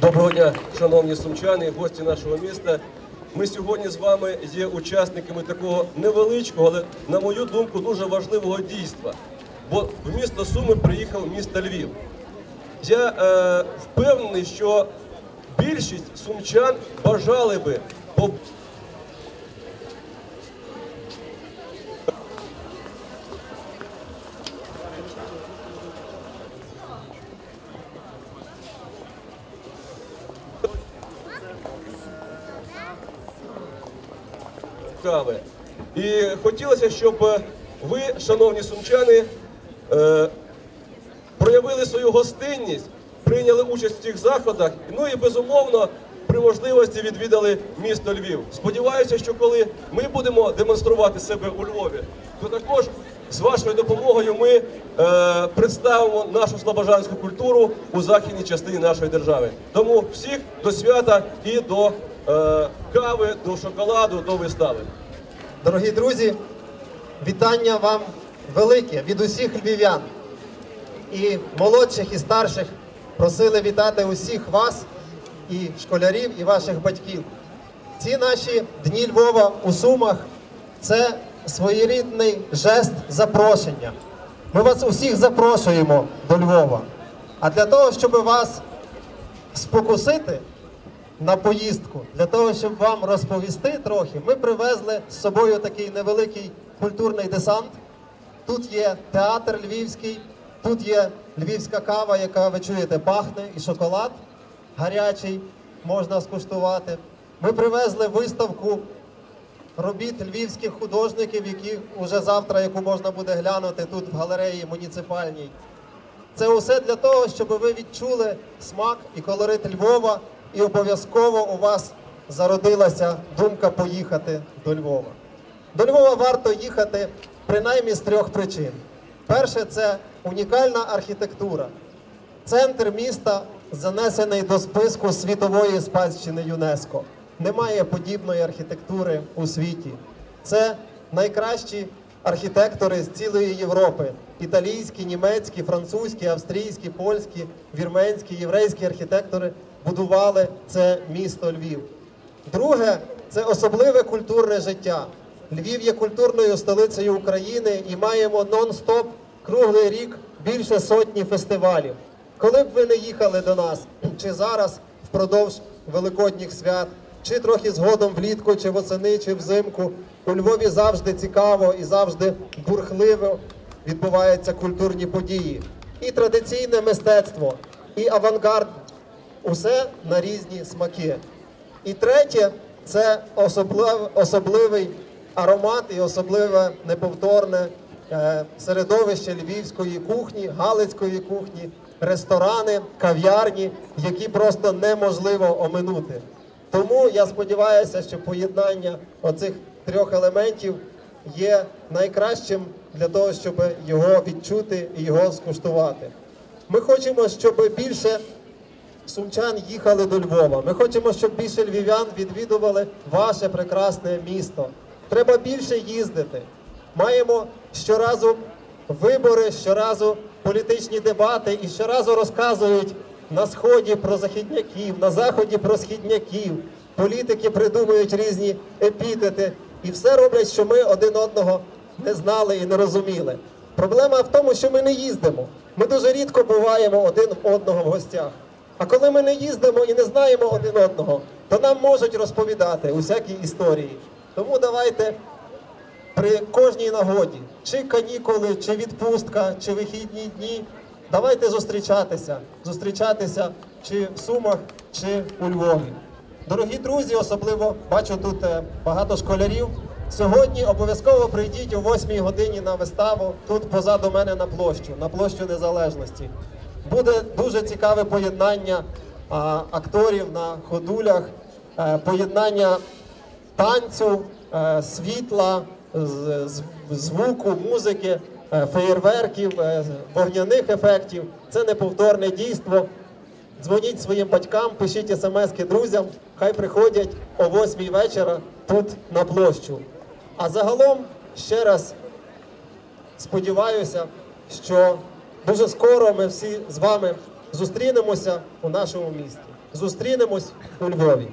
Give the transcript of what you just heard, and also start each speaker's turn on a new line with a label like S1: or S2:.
S1: Доброго дня, шановні сумчани, гості нашого міста. Ми сьогодні з вами є учасниками такого невеличкого, але, на мою думку, дуже важливого дійства. Бо в місто Суми приїхав місто Львів. Я е, впевнений, що більшість сумчан бажали би кави. І хотілося, щоб е, ви, шановні сумчани, е, проявили свою гостинність, прийняли участь в цих заходах, ну і безумовно при можливості відвідали місто Львів. Сподіваюся, що коли ми будемо демонструвати себе у Львові, то також з вашою допомогою ми е, представимо нашу слобожанську культуру у західній частині нашої держави. Тому всіх до свята і до е, кави, до шоколаду, до вистави.
S2: Дорогі друзі, вітання вам велике від усіх львів'ян. І молодших, і старших просили вітати усіх вас, і школярів, і ваших батьків. Ці наші дні Львова у Сумах це своєрідний жест запрошення. Ми вас усіх запрошуємо до Львова. А для того, щоб вас спокусити, на поїздку для того, щоб вам розповісти трохи, ми привезли з собою такий невеликий культурний десант. Тут є театр львівський, тут є львівська кава, яка ви чуєте, пахне, і шоколад гарячий можна скуштувати. Ми привезли виставку робіт львівських художників, які вже завтра, яку можна буде глянути тут в галереї муніципальній. Це усе для того, щоб ви відчули смак і колорит Львова, і обов'язково у вас зародилася думка поїхати до Львова. До Львова варто їхати принаймні з трьох причин. Перше це унікальна архітектура. Центр міста занесений до списку світової спадщини ЮНЕСКО. Немає подібної архітектури у світі. Це найкращі архітектори з цілої Європи: італійські, німецькі, французькі, австрійські, польські, вірменські, єврейські архітектори будували це місто Львів. Друге це особливе культурне життя. Львів є культурною столицею України і маємо нон-стоп круглий рік більше сотні фестивалів. Коли б ви не їхали до нас, чи зараз впродовж великодніх свят, чи трохи згодом влітку, чи восени, чи взимку, у Львові завжди цікаво і завжди бурхливо відбуваються культурні події. І традиційне мистецтво, і авангард усе на різні смаки. І третє це особлив, особливий аромат і особливе неповторне е, середовище львівської кухні, галицької кухні, ресторани, кав'ярні, які просто неможливо оминути. Тому я сподіваюся, що поєднання оцих трьох елементів є найкращим для того, щоб його відчути і його скуштувати. Ми хочемо, щоб більше сумчан їхали до Львова. Ми хочемо, щоб більше львів'ян відвідували ваше прекрасне місто. Треба більше їздити. Маємо щоразу вибори, щоразу політичні дебати і щоразу розказують на сході про західняків, на заході про східняків. Політики придумують різні епітети і все роблять, що ми один одного не знали і не розуміли. Проблема в тому, що ми не їздимо. Ми дуже рідко буваємо один в одного в гостях. А коли ми не їздимо і не знаємо один одного, то нам можуть розповідати усякі історії. Тому давайте при кожній нагоді, чи канікули, чи відпустка, чи вихідні дні, давайте зустрічатися, зустрічатися чи в Сумах, чи у Львові. Дорогі друзі, особливо бачу тут е, багато школярів. Сьогодні обов'язково прийдіть о 8 годині на виставу тут позаду мене на площу, на площу Незалежності. Буде дуже цікаве поєднання а, акторів на ходулях, е, поєднання танцю, е, світла, звуку, музики, е, феєрверків, е, вогняних ефектів. Це неповторне дійство. Дзвоніть своїм батькам, пишіть смски друзям, хай приходять о 8 вечора тут на площу. А загалом ще раз сподіваюся, що дуже скоро ми всі з вами зустрінемося у нашому місті. Зустрінемось у Львові.